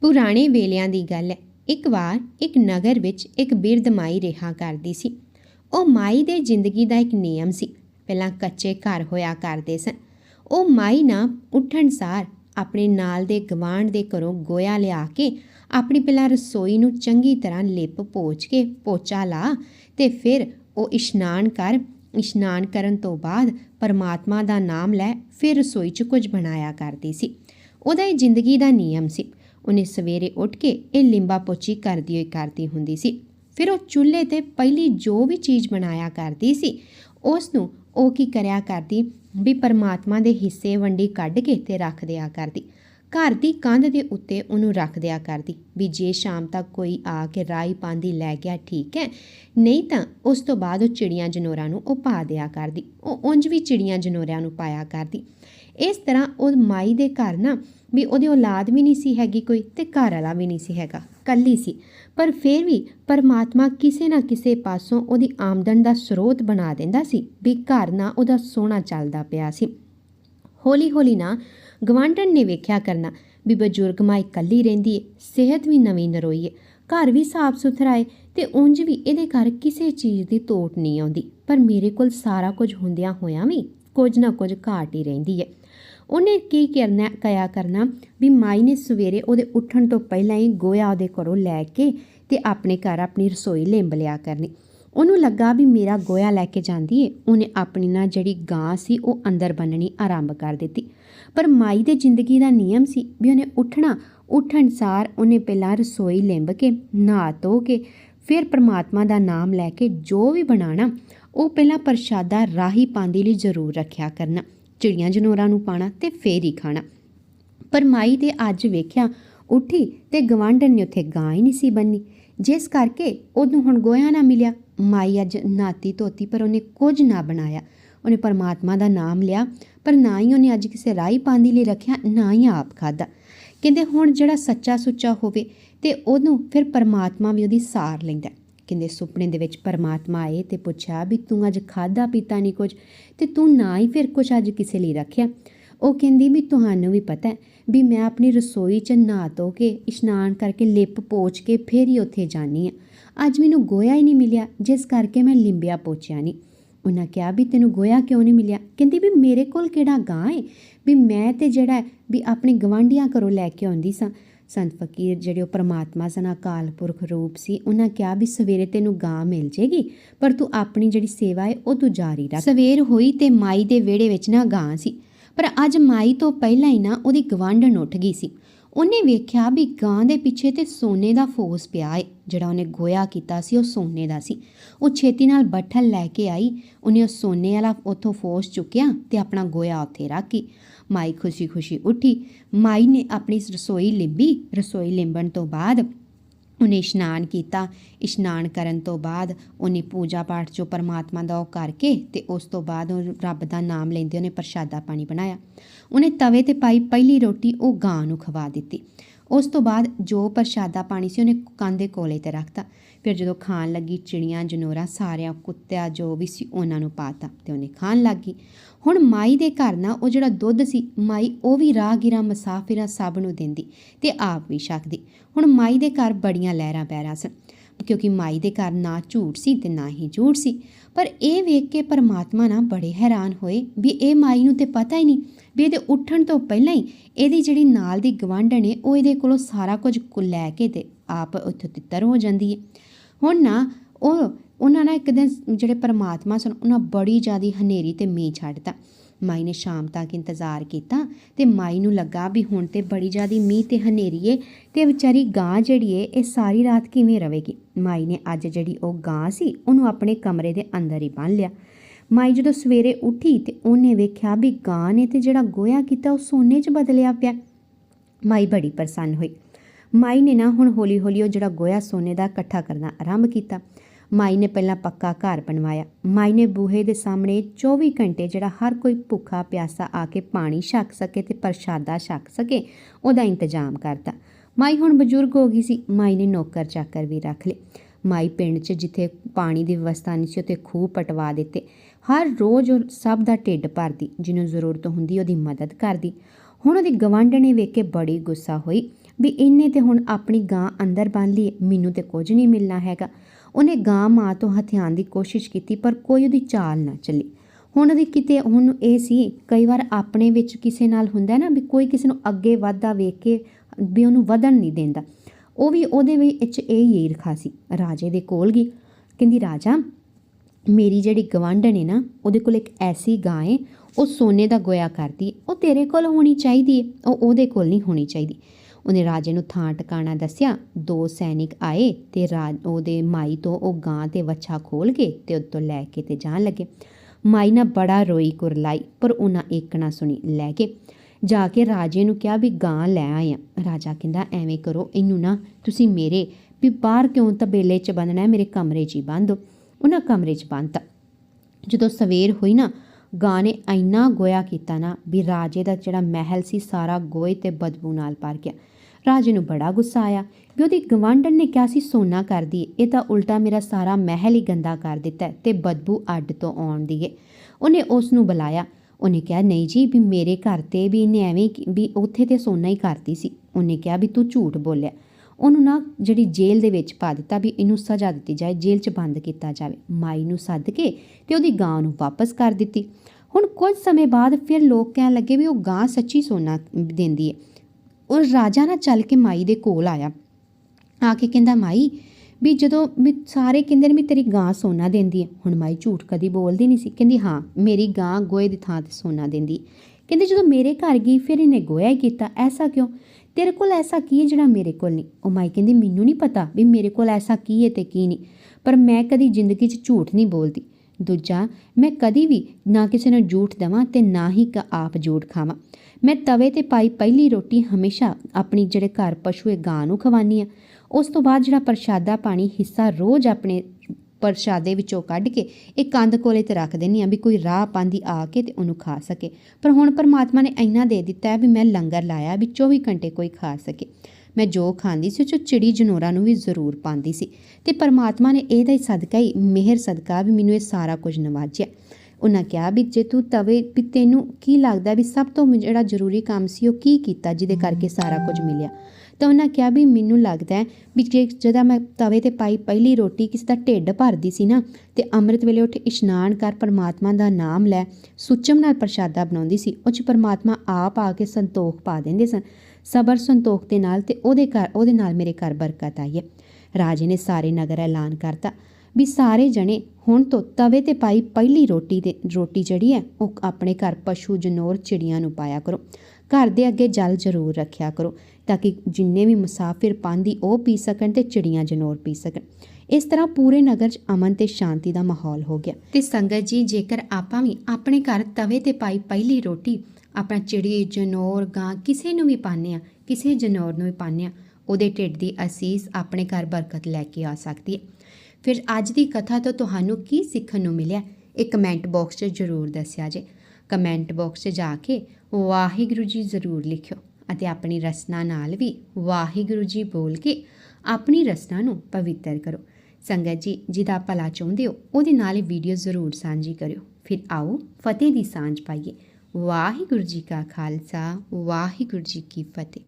ਪੁਰਾਣੇ ਵੇਲਿਆਂ ਦੀ ਗੱਲ ਹੈ। ਇੱਕ ਵਾਰ ਇੱਕ ਨਗਰ ਵਿੱਚ ਇੱਕ ਬਿਰਧ ਮਾਈ ਰਿਹਾ ਕਰਦੀ ਸੀ। ਉਹ ਮਾਈ ਦੇ ਜ਼ਿੰਦਗੀ ਦਾ ਇੱਕ ਨਿਯਮ ਸੀ। ਪਹਿਲਾਂ ਕੱਚੇ ਘਰ ਹੋਇਆ ਕਰਦੇ ਸਨ। ਉਹ ਮਾਈ ਨਾ ਉੱਠਣ ਸਾਰ ਆਪਣੇ ਨਾਲ ਦੇ ਗਵਾਂਢ ਦੇ ਘਰੋਂ ਗੋਇਆ ਲਿਆ ਕੇ ਆਪਣੀ ਪਹਿਲਾਂ ਰਸੋਈ ਨੂੰ ਚੰਗੀ ਤਰ੍ਹਾਂ ਲਿਪ ਪੋਚ ਕੇ ਪੋਚਾ ਲਾ ਤੇ ਫਿਰ ਉਹ ਇਸ਼ਨਾਨ ਕਰ, ਇਸ਼ਨਾਨ ਕਰਨ ਤੋਂ ਬਾਅਦ ਪਰਮਾਤਮਾ ਦਾ ਨਾਮ ਲੈ ਫਿਰ ਰਸੋਈ 'ਚ ਕੁਝ ਬਣਾਇਆ ਕਰਦੀ ਸੀ। ਉਹਦਾ ਇਹ ਜ਼ਿੰਦਗੀ ਦਾ ਨਿਯਮ ਸੀ। ਉਹਨੇ ਸਵੇਰੇ ਉੱਠ ਕੇ ਇਹ ਲਿੰਬਾ ਪੋਚੀ ਕਰਦੀ ਹੋਈ ਕਰਦੀ ਹੁੰਦੀ ਸੀ। ਫਿਰ ਉਹ ਚੁੱਲ੍ਹੇ ਤੇ ਪਹਿਲੀ ਜੋ ਵੀ ਚੀਜ਼ ਬਣਾਇਆ ਕਰਦੀ ਸੀ ਉਸ ਨੂੰ ਉਹ ਕੀ ਕਰਿਆ ਕਰਦੀ, ਵੀ ਪਰਮਾਤਮਾ ਦੇ ਹਿੱਸੇ ਵੰਡੀ ਕੱਢ ਕੇ ਤੇ ਰੱਖ ਦਿਆ ਕਰਦੀ। ਘਰ ਦੀ ਕੰਧ ਦੇ ਉੱਤੇ ਉਹਨੂੰ ਰੱਖ ਦਿਆ ਕਰਦੀ, ਵੀ ਜੇ ਸ਼ਾਮ ਤੱਕ ਕੋਈ ਆ ਕੇ ਰਾਈ ਪਾਂਦੀ ਲੈ ਗਿਆ, ਠੀਕ ਹੈ। ਨਹੀਂ ਤਾਂ ਉਸ ਤੋਂ ਬਾਅਦ ਉਹ ਚਿੜੀਆਂ ਜਨੋਰਾਂ ਨੂੰ ਉਹ ਪਾ ਦਿਆ ਕਰਦੀ। ਉਹ ਉਂਝ ਵੀ ਚਿੜੀਆਂ ਜਨੋਰਿਆਂ ਨੂੰ ਪਾਇਆ ਕਰਦੀ। ਇਸ ਤਰ੍ਹਾਂ ਉਹ ਮਾਈ ਦੇ ਘਰ ਨਾ ਵੀ ਉਹਦੀ ਔਲਾਦ ਵੀ ਨਹੀਂ ਸੀ ਹੈਗੀ ਕੋਈ ਤੇ ਘਰ ਵਾਲਾ ਵੀ ਨਹੀਂ ਸੀ ਹੈਗਾ, ਕੱਲੀ ਸੀ। ਪਰ ਫਿਰ ਵੀ ਪਰਮਾਤਮਾ ਕਿਸੇ ਨਾ ਕਿਸੇ ਪਾਸੋਂ ਉਹਦੀ ਆਮਦਨ ਦਾ ਸਰੋਤ ਬਣਾ ਦਿੰਦਾ ਸੀ ਵੀ ਘਰ ਨਾ ਉਹਦਾ ਸੋਹਣਾ ਚੱਲਦਾ ਪਿਆ ਸੀ। ਹੌਲੀ ਹੌਲੀ ਨਾ ਗਵਾਂਢਣ ਨੇ ਵੇਖਿਆ ਕਰਨਾ ਵੀ ਬਜ਼ੁਰਗ ਮਾਂ ਇਕੱਲੀ ਰਹਿੰਦੀ ਏ, ਸਿਹਤ ਵੀ ਨਵੀਂ ਨਰੋਈ ਏ, ਘਰ ਵੀ ਸਾਫ਼ ਸੁਥਰਾ ਏ ਤੇ ਉਂਝ ਵੀ ਇਹਦੇ ਘਰ ਕਿਸੇ ਚੀਜ਼ ਦੀ ਤੋਟ ਨਹੀਂ ਆਉਂਦੀ। ਪਰ ਮੇਰੇ ਕੋਲ ਸਾਰਾ ਕੁਝ ਹੁੰਦਿਆਂ ਹੋਇਆਂ ਵੀ ਕੁਝ ਨਾ ਕੁਝ ਘਾਟ ਹੀ ਰਹਿੰਦੀ ਏ। ਉਹਨੇ ਕੀ ਕਰਨਾ, ਕਿਆ ਕਰਨਾ? ਵੀ ਮਾਈ ਨੇ ਸਵੇਰੇ ਉਹਦੇ ਉੱਠਣ ਤੋਂ ਪਹਿਲਾਂ ਹੀ ਗੋਇਆ ਉਹਦੇ ਘਰੋਂ ਲੈ ਕੇ ਤੇ ਆਪਣੇ ਘਰ ਆਪਣੀ ਰਸੋਈ ਲਿੰਬ ਲਿਆ ਕਰਨੀ। ਉਹਨੂੰ ਲੱਗਾ ਵੀ ਮੇਰਾ ਗੋਇਆ ਲੈ ਕੇ ਜਾਂਦੀ ਏ। ਉਹਨੇ ਆਪਣੀ ਨਾ ਜਿਹੜੀ ਗਾਂ ਸੀ ਉਹ ਅੰਦਰ ਬੰਨਣੀ ਆਰੰਭ ਕਰ ਦਿੱਤੀ। ਪਰ ਮਾਈ ਦੇ ਜ਼ਿੰਦਗੀ ਦਾ ਨਿਯਮ ਸੀ ਵੀ ਉਹਨੇ ਉੱਠਣਾ। ਉੱਠਣ ਸਾਰ ਉਹਨੇ ਪਹਿਲਾਂ ਰਸੋਈ ਲਿੰਬ ਕੇ, ਨਹਾ ਧੋ ਕੇ, ਫਿਰ ਪ੍ਰਮਾਤਮਾ ਦਾ ਨਾਮ ਲੈ ਕੇ ਜੋ ਵੀ ਬਣਾਣਾ ਉਹ ਪਹਿਲਾਂ ਪ੍ਰਸ਼ਾਦਾ ਰਾਹੀ ਪਾਂਦੀ ਲਈ ਜ਼ਰੂਰ ਰੱਖਿਆ ਕਰਨਾ। ਚਿੜੀਆਂ ਜਨੋਰਾਂ ਨੂੰ ਪਾਣਾ ਤੇ ਫੇਰ ਹੀ ਖਾਣਾ। ਪਰ ਮਾਈ ਤੇ ਅੱਜ ਵੇਖਿਆ, ਉੱਠੀ ਤੇ ਗਵਾਂਢਣ ਨੇ ਉੱਥੇ ਗਾਂ ਹੀ ਨਹੀਂ ਸੀ ਬੰਨੀ। ਜਿਸ ਕਰਕੇ ਉਹਨੂੰ ਹੁਣ ਗੋਇਆ ਨਾ ਮਿਲਿਆ। ਮਾਈ ਅੱਜ ਨਾਤੀ ਧੋਤੀ ਪਰ ਉਹਨੇ ਕੁਝ ਨਾ ਬਣਾਇਆ। ਉਹਨੇ ਪਰਮਾਤਮਾ ਦਾ ਨਾਮ ਲਿਆ, ਪਰ ਨਾ ਹੀ ਉਹਨੇ ਅੱਜ ਕਿਸੇ ਰਾਈ ਪਾਂਦੀ ਲਈ ਰੱਖਿਆ, ਨਾ ਹੀ ਆਪ ਖਾਦਾ ਕਹਿੰਦੇ ਹੁਣ ਜਿਹੜਾ ਸੱਚਾ ਸੁੱਚਾ ਹੋਵੇ ਤੇ ਉਹਨੂੰ ਫਿਰ ਪਰਮਾਤਮਾ ਵੀ ਉਹਦੀ ਸਾਰ ਲੈਂਦਾ। ਕਹਿੰਦੇ ਸੁਪਨੇ ਦੇ ਵਿੱਚ ਪਰਮਾਤਮਾ ਆਏ ਤੇ ਪੁੱਛਿਆ ਵੀ ਤੂੰ ਅੱਜ ਖਾਦਾ ਪੀਤਾ ਨਹੀਂ ਕੁਝ ਤੇ ਤੂੰ ਨਾ ਹੀ ਫਿਰ ਕੁਝ ਅੱਜ ਕਿਸੇ ਲਈ ਰੱਖਿਆ। ਉਹ ਕਹਿੰਦੀ ਵੀ ਤੁਹਾਨੂੰ ਵੀ ਪਤਾ ਵੀ ਮੈਂ ਆਪਣੀ ਰਸੋਈ 'ਚ ਨਹਾ ਧੋ ਕੇ ਇਸ਼ਨਾਨ ਕਰਕੇ ਲਿਪ ਪੋਚ ਕੇ ਫੇਰ ਹੀ ਉੱਥੇ ਜਾਨੀ ਆ ਅੱਜ ਮੈਨੂੰ ਗੋਇਆ ਹੀ ਨਹੀਂ ਮਿਲਿਆ, ਜਿਸ ਕਰਕੇ ਮੈਂ ਲਿੰਬਿਆ ਪੋਚਿਆ ਨਹੀਂ। ਉਹਨਾਂ ਕਿਹਾ ਵੀ ਤੈਨੂੰ ਗੋਇਆ ਕਿਉਂ ਨਹੀਂ ਮਿਲਿਆ? ਕਹਿੰਦੀ ਵੀ ਮੇਰੇ ਕੋਲ ਕਿਹੜਾ ਗਾਂ ਹੈ ਵੀ ਮੈਂ ਤੇ ਜਿਹੜਾ ਵੀ ਆਪਣੇ ਗਵਾਂਢੀਆਂ ਘਰੋਂ ਲੈ ਕੇ ਆਉਂਦੀ ਸਾਂ ਸੰਤ ਫਕੀਰ ਜਿਹੜੇ ਉਹ ਪਰਮਾਤਮਾ ਸਨ ਅਕਾਲ ਪੁਰਖ ਰੂਪ ਸੀ, ਉਹਨਾਂ ਕਿਹਾ ਵੀ ਸਵੇਰੇ ਤੈਨੂੰ ਗਾਂ ਮਿਲ ਜੇਗੀ, ਪਰ ਤੂੰ ਆਪਣੀ ਜਿਹੜੀ ਸੇਵਾ ਹੈ ਉਹ ਤੂੰ ਜਾਰੀ ਰੱਖ। ਸਵੇਰ ਹੋਈ ਤੇ ਮਾਈ ਦੇ ਵਿਹੜੇ ਵਿੱਚ ਨਾ ਗਾਂ ਸੀ, ਪਰ ਅੱਜ ਮਾਈ ਤੋਂ ਪਹਿਲਾਂ ਹੀ ਨਾ ਉਹਦੀ ਗਵਾਂਢਣ ਉੱਠ ਗਈ ਸੀ। ਉਹਨੇ ਵੇਖਿਆ ਵੀ ਗਾਂ ਦੇ ਪਿੱਛੇ ਤੇ ਸੋਨੇ ਦਾ ਫੋਸ ਪਿਆ ਏ, ਜਿਹੜਾ ਉਹਨੇ ਗੋਇਆ ਕੀਤਾ ਸੀ, ਉਹ ਸੋਨੇ ਦਾ ਸੀ। ਉਹ ਛੇਤੀ ਨਾਲ ਬੱਠਲ ਲੈ ਕੇ ਆਈ, ਉਹਨੇ ਉਹ ਸੋਨੇ ਵਾਲਾ ਉੱਥੋਂ ਫੋਸ ਚੁੱਕਿਆ ਤੇ ਆਪਣਾ ਗੋਇਆ ਉੱਥੇ ਰੱਖੀ ਮਾਈ ਖੁਸ਼ੀ-ਖੁਸ਼ੀ ਉੱਠੀ। ਮਾਈ ਨੇ ਆਪਣੀ ਰਸੋਈ ਲਿੰਬੀ, ਰਸੋਈ ਲਿੰਬਣ ਤੋਂ ਬਾਅਦ ਉਹਨੇ ਇਸ਼ਨਾਨ ਕੀਤਾ। ਇਸ਼ਨਾਨ ਕਰਨ ਤੋਂ ਬਾਅਦ ਉਹਨੇ ਪੂਜਾ ਪਾਠ ਜੋ ਪਰਮਾਤਮਾ ਦਾ ਉਹ ਕਰਕੇ ਤੇ ਉਸ ਤੋਂ ਬਾਅਦ ਉਹ ਰੱਬ ਦਾ ਨਾਮ ਲੈਂਦੇ ਉਹਨੇ ਪ੍ਰਸ਼ਾਦਾ ਪਾਣੀ ਬਣਾਇਆ। ਉਹਨੇ ਤਵੇ ਤੇ ਪਾਈ ਪਹਿਲੀ ਰੋਟੀ, ਉਹ ਗਾਂ ਨੂੰ ਖਵਾ ਦਿੱਤੀ। ਉਸ ਤੋਂ ਬਾਅਦ ਜੋ ਪ੍ਰਸ਼ਾਦਾ ਪਾਣੀ ਸੀ ਉਹਨੇ ਕੰਦੇ ਕੋਲੇ ਤੇ ਰੱਖਤਾ। ਫਿਰ ਜਦੋਂ ਖਾਣ ਲੱਗੀ, ਚਿੜੀਆਂ, ਜਨੋਰਾ, ਸਾਰਿਆਂ, ਕੁੱਤਿਆਂ, ਜੋ ਵੀ ਸੀ ਉਹਨਾਂ ਨੂੰ ਪਾਤਾ ਤੇ ਉਹਨੇ ਖਾਣ ਲੱਗੀ ਹੁਣ ਮਾਈ ਦੇ ਘਰ ਨਾ ਉਹ ਜਿਹੜਾ ਦੁੱਧ ਸੀ, ਮਾਈ ਉਹ ਵੀ ਰਾਹਗੀਰਾਂ, ਮੁਸਾਫਿਰਾਂ ਸਭ ਨੂੰ ਦਿੰਦੀ ਤੇ ਆਪ ਵੀ ਛਕਦੀ। ਹੁਣ ਮਾਈ ਦੇ ਘਰ ਬੜੀਆਂ ਲਹਿਰਾਂ ਪੈਰਾਂ ਸਨ। ਕਿਉਂਕਿ ਮਾਈ ਦੇ ਘਰ ਨਾ ਝੂਠ ਸੀ ਤੇ ਨਾ ਹੀ ਝੂਠ ਸੀ। ਪਰ ਇਹ ਵੇਖ ਕੇ ਪਰਮਾਤਮਾ ਨਾ ਬੜੇ ਹੈਰਾਨ ਹੋਏ ਵੀ ਇਹ ਮਾਈ ਨੂੰ ਤੇ ਪਤਾ ਹੀ ਨਹੀਂ ਵੀ ਇਹਦੇ ਉੱਠਣ ਤੋਂ ਪਹਿਲਾਂ ਹੀ ਇਹਦੀ ਜਿਹੜੀ ਨਾਲ ਦੀ ਗਵਾਂਢਣ ਹੈ ਉਹ ਇਹਦੇ ਕੋਲੋਂ ਸਾਰਾ ਕੁਝ ਕੁ ਲੈ ਕੇ ਤੇ ਆਪ ਉੱਥੋਂ ਤਿੱਤਰ ਹੋ ਜਾਂਦੀ ਹੈ ਹੁਣ ਨਾ ਉਹ, ਉਹਨਾਂ ਨਾਲ ਇੱਕ ਦਿਨ ਜਿਹੜੇ ਪਰਮਾਤਮਾ ਸਨ, ਉਹਨਾਂ ਬੜੀ ਜ਼ਿਆਦੀ ਹਨੇਰੀ ਤੇ ਮੀਂਹ ਛੱਡਤਾ ਮਾਈ ਨੇ ਸ਼ਾਮ ਤੱਕ ਇੰਤਜ਼ਾਰ ਕੀਤਾ ਤੇ ਮਾਈ ਨੂੰ ਲੱਗਾ ਵੀ ਹੁਣ ਤੇ ਬੜੀ ਜ਼ਿਆਦੀ ਮੀਂਹ ਤੇ ਹਨੇਰੀ ਏ ਤੇ ਵਿਚਾਰੀ ਗਾਂ ਜਿਹੜੀ ਏ, ਇਹ ਸਾਰੀ ਰਾਤ ਕਿਵੇਂ ਰਵੇਗੀ? ਮਾਈ ਨੇ ਅੱਜ ਜਿਹੜੀ ਉਹ ਗਾਂ ਸੀ, ਉਹਨੂੰ ਆਪਣੇ ਕਮਰੇ ਦੇ ਅੰਦਰ ਹੀ ਬੰਨ ਲਿਆ। ਮਾਈ ਜਦੋਂ ਸਵੇਰੇ ਉੱਠੀ ਤੇ ਉਹਨੇ ਵੇਖਿਆ ਵੀ ਗਾਂ ਨੇ ਤੇ ਜਿਹੜਾ ਗੋਇਆ ਕੀਤਾ, ਉਹ ਸੋਨੇ 'ਚ ਬਦਲਿਆ ਪਿਆ। ਮਾਈ ਬੜੀ ਪ੍ਰਸੰਨ ਹੋਈ। ਮਾਈ ਨੇ ਨਾ ਹੁਣ ਹੌਲੀ ਹੌਲੀ ਉਹ ਜਿਹੜਾ ਗੋਇਆ ਸੋਨੇ ਦਾ ਇਕੱਠਾ ਕਰਨਾ ਆਰੰਭ ਕੀਤਾ। ਮਾਈ ਨੇ ਪਹਿਲਾਂ ਪੱਕਾ ਘਰ ਬਣਵਾਇਆ। ਮਾਈ ਨੇ ਬੂਹੇ ਦੇ ਸਾਹਮਣੇ 24 ਘੰਟੇ ਜਿਹੜਾ ਹਰ ਕੋਈ ਭੁੱਖਾ ਪਿਆਸਾ ਆ ਕੇ ਪਾਣੀ ਛਕ ਸਕੇ ਤੇ ਪ੍ਰਸ਼ਾਦਾ ਛਕ ਸਕੇ, ਉਹਦਾ ਇੰਤਜ਼ਾਮ ਕਰਤਾ। ਮਾਈ ਹੁਣ ਬਜ਼ੁਰਗ ਹੋ ਗਈ ਸੀ। ਮਾਈ ਨੇ ਨੌਕਰ ਚਾਕਰ ਵੀ ਰੱਖ ਲਏ। ਮਾਈ ਪਿੰਡ 'ਚ ਜਿੱਥੇ ਪਾਣੀ ਦੀ ਵਿਵਸਥਾ ਨਹੀਂ ਸੀ, ਉੱਥੇ ਖੂਹ ਪਟਵਾ ਦਿੱਤੇ। ਹਰ ਰੋਜ਼ ਉਹ ਸਭ ਦਾ ਢਿੱਡ ਭਰਦੀ, ਜਿਹਨੂੰ ਜ਼ਰੂਰਤ ਹੁੰਦੀ ਉਹਦੀ ਮਦਦ ਕਰਦੀ। ਹੁਣ ਉਹਦੀ ਗਵਾਂਢਣੇ ਵੇਖ ਕੇ ਬੜੀ ਗੁੱਸਾ ਹੋਈ ਵੀ ਇਹਨੇ ਤੇ ਹੁਣ ਆਪਣੀ ਗਾਂ ਅੰਦਰ ਬੰਨ ਲਈ ਮੈਨੂੰ ਤੇ ਕੁਝ ਨਹੀਂ ਮਿਲਣਾ ਹੈਗਾ। ਉਹਨੇ ਗਾਂ ਮਾਂ ਤੋਂ ਹਥਿਆਉਣ ਦੀ ਕੋਸ਼ਿਸ਼ ਕੀਤੀ, ਪਰ ਕੋਈ ਉਹਦੀ ਚਾਲ ਨਾ ਚੱਲੀ। ਹੁਣ ਉਹਦੀ ਕਿਤੇ, ਹੁਣ ਇਹ ਸੀ, ਕਈ ਵਾਰ ਆਪਣੇ ਵਿੱਚ ਕਿਸੇ ਨਾਲ ਹੁੰਦਾ ਨਾ ਵੀ ਕੋਈ ਕਿਸੇ ਨੂੰ ਅੱਗੇ ਵੱਧਦਾ ਵੇਖ ਕੇ ਵੀ ਉਹਨੂੰ ਵਧਣ ਨਹੀਂ ਦਿੰਦਾ। ਉਹ ਵੀ ਉਹਦੇ ਵਿੱਚ ਇਹ ਹੀ ਈਰਖਾ ਸੀ। ਰਾਜੇ ਦੇ ਕੋਲ ਗਈ। ਕਹਿੰਦੀ, ਰਾਜਾ, ਮੇਰੀ ਜਿਹੜੀ ਗਵਾਂਢਣ ਹੈ ਨਾ, ਉਹਦੇ ਕੋਲ ਇੱਕ ਐਸੀ ਗਾਂ ਹੈ ਉਹ ਸੋਨੇ ਦਾ ਗੋਇਆ ਕਰਦੀ ਹੈ ਉਹ ਤੇਰੇ ਕੋਲ ਹੋਣੀ ਚਾਹੀਦੀ ਹੈ ਉਹ ਉਹਦੇ ਕੋਲ ਨਹੀਂ ਹੋਣੀ ਚਾਹੀਦੀ। ਉਹਨੇ ਰਾਜੇ ਨੂੰ ਥਾਂ ਟਿਕਾਣਾ ਦੱਸਿਆ। ਦੋ ਸੈਨਿਕ ਆਏ ਤੇ ਰਾਜ ਉਹਦੇ ਮਾਈ ਤੋਂ ਉਹ ਗਾਂ ਤੇ ਵੱਛਾ ਖੋਲ ਕੇ ਤੇ ਉਹ ਤੋਂ ਲੈ ਕੇ ਤੇ ਜਾਣ ਲੱਗੇ। ਮਾਈ ਨਾ ਬੜਾ ਰੋਈ ਕੁਰਲਾਈ, ਪਰ ਉਹਨਾਂ ਇੱਕ ਨਾ ਸੁਣੀ, ਲੈ ਕੇ। ਜਾ ਕੇ ਰਾਜੇ ਨੂੰ ਕਿਹਾ ਵੀ ਗਾਂ ਲੈ ਆਇਆ। ਰਾਜਾ ਕਹਿੰਦਾ, ਐਵੇਂ ਕਰੋ, ਇਹਨੂੰ ਨਾ ਤੁਸੀਂ ਮੇਰੇ, ਵੀ ਬਾਹਰ ਕਿਉਂ ਤਬੇਲੇ 'ਚ ਬੰਨਣਾ ਮੇਰੇ ਕਮਰੇ 'ਚ ਹੀ ਬੰਨ੍ਹ ਦਿਓ ਉਹਨਾਂ ਕਮਰੇ 'ਚ ਬੰਨ੍ਹਤਾ ਜਦੋਂ ਸਵੇਰ ਹੋਈ ਨਾ ਗਾਂ ਨੇ ਇੰਨਾ ਗੋਇਆ ਕੀਤਾ ਨਾ ਵੀ ਰਾਜੇ ਦਾ ਜਿਹੜਾ ਮਹਿਲ ਸੀ ਸਾਰਾ ਗੋਏ ਤੇ ਬਦਬੂ ਨਾਲ ਭਰ ਗਿਆ। ਰਾਜੇ ਨੂੰ ਬੜਾ ਗੁੱਸਾ ਆਇਆ ਵੀ ਉਹਦੀ ਗਵਾਂਢਣ ਨੇ ਕਿਹਾ ਸੀ, ਸੋਨਾ ਕਰਦੀ ਇਹ ਤਾਂ ਉਲਟਾ ਮੇਰਾ ਸਾਰਾ ਮਹਿਲ ਹੀ ਗੰਦਾ ਕਰ ਦਿੱਤਾ ਹੈ ਤੇ ਬਦਬੂ ਅੱਡ ਤੋਂ ਆਉਣ ਦੀ ਏ। ਉਹਨੇ ਉਸ ਨੂੰ ਬੁਲਾਇਆ। ਉਹਨੇ ਕਿਹਾ, ਨਹੀਂ ਜੀ, ਵੀ ਮੇਰੇ ਘਰ ਤੇ ਵੀ ਇਹਨੇ ਐਵੇਂ ਵੀ ਉੱਥੇ ਤੇ ਸੋਨਾ ਹੀ ਕਰਦੀ ਸੀ। ਉਹਨੇ ਕਿਹਾ, ਵੀ ਤੂੰ ਝੂਠ ਬੋਲਿਆ। ਉਹਨੂੰ ਨਾ ਜਿਹੜੀ ਜੇਲ੍ਹ ਦੇ ਵਿੱਚ ਪਾ ਦਿੱਤਾ ਵੀ ਇਹਨੂੰ ਸਜ਼ਾ ਦਿੱਤੀ ਜਾਏ, ਜੇਲ੍ਹ 'ਚ ਬੰਦ ਕੀਤਾ ਜਾਵੇ। ਮਾਈ ਨੂੰ ਸੱਦ ਕੇ ਤੇ ਉਹਦੀ ਗਾਂ ਨੂੰ ਵਾਪਸ ਕਰ ਦਿੱਤੀ। ਹੁਣ ਕੁਝ ਸਮੇਂ ਬਾਅਦ ਫਿਰ ਲੋਕ ਕਹਿਣ ਲੱਗੇ ਵੀ ਉਹ ਗਾਂ ਸੱਚੀ ਸੋਨਾ ਦਿੰਦੀ ਹੈ ਉਹ ਰਾਜਾ ਨਾ ਚੱਲ ਕੇ ਮਾਈ ਦੇ ਕੋਲ ਆਇਆ। ਆ ਕੇ ਕਹਿੰਦਾ, ਮਾਈ, ਵੀ ਜਦੋਂ ਵੀ ਸਾਰੇ ਕਹਿੰਦੇ ਨੇ ਵੀ ਤੇਰੀ ਗਾਂ ਸੋਨਾ ਦਿੰਦੀ ਹੈ ਹੁਣ ਮਾਈ ਝੂਠ ਕਦੀ ਬੋਲਦੀ ਨਹੀਂ ਸੀ। ਕਹਿੰਦੀ, ਹਾਂ, ਮੇਰੀ ਗਾਂ ਗੋਏ ਦੀ ਥਾਂ ਤੇ ਸੋਨਾ ਦਿੰਦੀ ਕਹਿੰਦੇ, ਜਦੋਂ ਮੇਰੇ ਘਰ ਗਈ, ਫਿਰ ਇਹਨੇ ਗੋਇਆ ਹੀ ਕੀਤਾ। ਐਸਾ ਕਿਉਂ? ਤੇਰੇ ਕੋਲ ਐਸਾ ਕੀ ਹੈ ਜਿਹੜਾ ਮੇਰੇ ਕੋਲ ਨਹੀਂ? ਉਹ ਮਾਈ ਕਹਿੰਦੀ, ਮੈਨੂੰ ਨਹੀਂ ਪਤਾ ਵੀ ਮੇਰੇ ਕੋਲ ਐਸਾ ਕੀ ਹੈ ਤੇ ਕੀ ਨਹੀਂ। ਪਰ ਮੈਂ ਕਦੀ ਜ਼ਿੰਦਗੀ 'ਚ ਝੂਠ ਨਹੀਂ ਬੋਲਦੀ। ਦੂਜਾ, ਮੈਂ ਕਦੀ ਵੀ ਨਾ ਕਿਸੇ ਨੂੰ ਝੂਠ ਦੇਵਾਂ ਤੇ ਨਾ ਹੀ ਕ ਆਪ ਝੂਠ ਖਾਵਾਂ। ਮੈਂ ਤਵੇ ਤੇ ਪਾਈ ਪਹਿਲੀ ਰੋਟੀ ਹਮੇਸ਼ਾ ਆਪਣੀ ਜਿਹੜੇ ਘਰ ਪਸ਼ੂ ਹੈ ਗਾਂ ਨੂੰ ਖਵਾਨੀ ਆ ਉਸ ਤੋਂ ਬਾਅਦ ਜਿਹੜਾ ਪ੍ਰਸ਼ਾਦਾ ਪਾਣੀ ਹਿੱਸਾ ਰੋਜ਼ ਆਪਣੇ ਪ੍ਰਸ਼ਾਦੇ ਵਿੱਚੋਂ ਕੱਢ ਕੇ ਇਹ ਕੰਧ ਕੋਲੇ ਤੇ ਰੱਖ ਦਿੰਨੀ ਆ ਵੀ ਕੋਈ ਰਾਹ ਪਾਂਦੀ ਆ ਕੇ ਤੇ ਉਹਨੂੰ ਖਾ ਸਕੇ। ਪਰ ਹੁਣ ਪਰਮਾਤਮਾ ਨੇ ਇੰਨਾ ਦੇ ਦਿੱਤਾ ਹੈ ਵੀ ਮੈਂ ਲੰਗਰ ਲਾਇਆ ਵੀ 24 ਘੰਟੇ ਕੋਈ ਖਾ ਸਕੇ। ਮੈਂ ਜੋ ਖਾਂਦੀ ਸੀ ਉਹ 'ਚੋਂ ਚਿੜੀ ਜਨੋਰਾਂ ਨੂੰ ਵੀ ਜ਼ਰੂਰ ਪਾਉਂਦੀ ਸੀ। ਤੇ ਪਰਮਾਤਮਾ ਨੇ ਇਹਦਾ ਹੀ ਸਦਕਾ ਹੀ ਮਿਹਰ ਸਦਕਾ ਵੀ ਮੈਨੂੰ ਇਹ ਸਾਰਾ ਕੁਝ ਨਵਾਜਿਆ। ਉਹਨਾਂ ਕਿਹਾ ਵੀ ਜੇ ਤੂੰ ਤਵੇ ਵੀ ਤੈਨੂੰ ਕੀ ਲੱਗਦਾ ਵੀ ਸਭ ਤੋਂ ਜਿਹੜਾ ਜ਼ਰੂਰੀ ਕੰਮ ਸੀ ਉਹ ਕੀ ਕੀਤਾ ਜਿਹਦੇ ਕਰਕੇ ਸਾਰਾ ਕੁਝ ਮਿਲਿਆ? ਤਾਂ ਉਹਨਾਂ ਕਿਹਾ ਵੀ ਮੈਨੂੰ ਲੱਗਦਾ ਹੈ ਵੀ ਜੇ ਜਦੋਂ ਮੈਂ ਤਵੇ ਤੇ ਪਾਈ ਪਹਿਲੀ ਰੋਟੀ ਕਿਸੇ ਦਾ ਢਿੱਡ ਭਰਦੀ ਸੀ ਨਾ, ਤੇ ਅੰਮ੍ਰਿਤ ਵੇਲੇ ਉੱਠ ਇਸ਼ਨਾਨ ਕਰ ਪਰਮਾਤਮਾ ਦਾ ਨਾਮ ਲੈ, ਸੁਚਮ ਨਾਲ ਪ੍ਰਸ਼ਾਦਾ ਬਣਾਉਂਦੀ ਸੀ, ਉਹ 'ਚ ਪਰਮਾਤਮਾ ਆਪ ਆ ਕੇ ਸੰਤੋਖ ਪਾ ਦਿੰਦੇ ਸਨ, ਸਬਰ ਸੰਤੋਖ ਦੇ ਨਾਲ ਤੇ ਉਹਦੇ ਘਰ, ਉਹਦੇ ਨਾਲ ਮੇਰੇ ਘਰ ਬਰਕਤ ਆਈ ਹੈ। ਰਾਜੇ ਨੇ ਸਾਰੇ ਨਗਰ ਐਲਾਨ ਕਰਤਾ। ਵੀ ਸਾਰੇ ਜਣੇ ਹੁਣ ਤੋਂ ਤਵੇ ਤੇ ਪਾਈ ਪਹਿਲੀ ਰੋਟੀ ਦੇ, ਰੋਟੀ ਜਿਹੜੀ ਹੈ, ਉਹ ਆਪਣੇ ਘਰ ਪਸ਼ੂ ਜਨੌਰ ਚਿੜੀਆਂ ਨੂੰ ਪਾਇਆ ਕਰੋ। ਘਰ ਦੇ ਅੱਗੇ ਜਲ ਜ਼ਰੂਰ ਰੱਖਿਆ ਕਰੋ ਤਾਂ ਕਿ ਜਿੰਨੇ ਵੀ ਮੁਸਾਫਿਰ ਪਾਂਦੀ ਉਹ ਪੀ ਸਕਣ ਤੇ ਚਿੜੀਆਂ ਜਨੌਰ ਪੀ ਸਕਣ। ਇਸ ਤਰ੍ਹਾਂ ਪੂਰੇ ਨਗਰ 'ਚ ਅਮਨ ਤੇ ਸ਼ਾਂਤੀ ਦਾ ਮਾਹੌਲ ਹੋ ਗਿਆ। ਤੇ ਸੰਗਤ ਜੀ, ਜੇਕਰ ਆਪਾਂ ਵੀ ਆਪਣੇ ਘਰ ਤਵੇ ਤੇ ਪਾਈ ਪਹਿਲੀ ਰੋਟੀ ਆਪਣਾ ਚਿੜੀ, ਜਨੌਰ, ਗਾਂ ਕਿਸੇ ਨੂੰ ਵੀ ਪਾਉਂਦੇ ਆ ਕਿਸੇ ਜਨੌਰ ਨੂੰ ਵੀ ਪਾਉਂਦੇ ਆ ਉਹਦੇ ਢਿੱਡ ਦੀ ਅਸੀਸ ਆਪਣੇ ਘਰ ਬਰਕਤ ਲੈ ਕੇ ਆ ਸਕਦੀ ਹੈ। ਫਿਰ ਅੱਜ ਦੀ ਕਥਾ ਤੋਂ ਤੁਹਾਨੂੰ ਕੀ ਸਿੱਖਣ ਨੂੰ ਮਿਲਿਆ? ਇਹ ਕਮੈਂਟ ਬਾਕਸ 'ਚ ਜ਼ਰੂਰ ਦੱਸਿਆ ਜੇ। ਕਮੈਂਟ ਬਾਕਸ 'ਚ ਜਾ ਕੇ ਵਾਹਿਗੁਰੂ ਜੀ ਜ਼ਰੂਰ ਲਿਖਿਓ ਅਤੇ ਆਪਣੀ ਰਸਨਾ ਨਾਲ ਵੀ ਵਾਹਿਗੁਰੂ ਜੀ ਬੋਲ ਕੇ ਆਪਣੀ ਰਸਨਾ ਨੂੰ ਪਵਿੱਤਰ ਕਰੋ। ਸੰਗਤ ਜੀ, ਜਿਹਦਾ ਭਲਾ ਚਾਹੁੰਦੇ ਹੋ, ਉਹਦੇ ਨਾਲ ਇਹ ਵੀਡੀਓ ਜ਼ਰੂਰ ਸਾਂਝੀ ਕਰਿਓ। ਫਿਰ ਆਓ ਫਤਿਹ ਦੀ ਸਾਂਝ ਪਾਈਏ। ਵਾਹਿਗੁਰੂ ਜੀ ਕਾ ਖਾਲਸਾ, ਵਾਹਿਗੁਰੂ ਜੀ ਕੀ ਫਤਿਹ।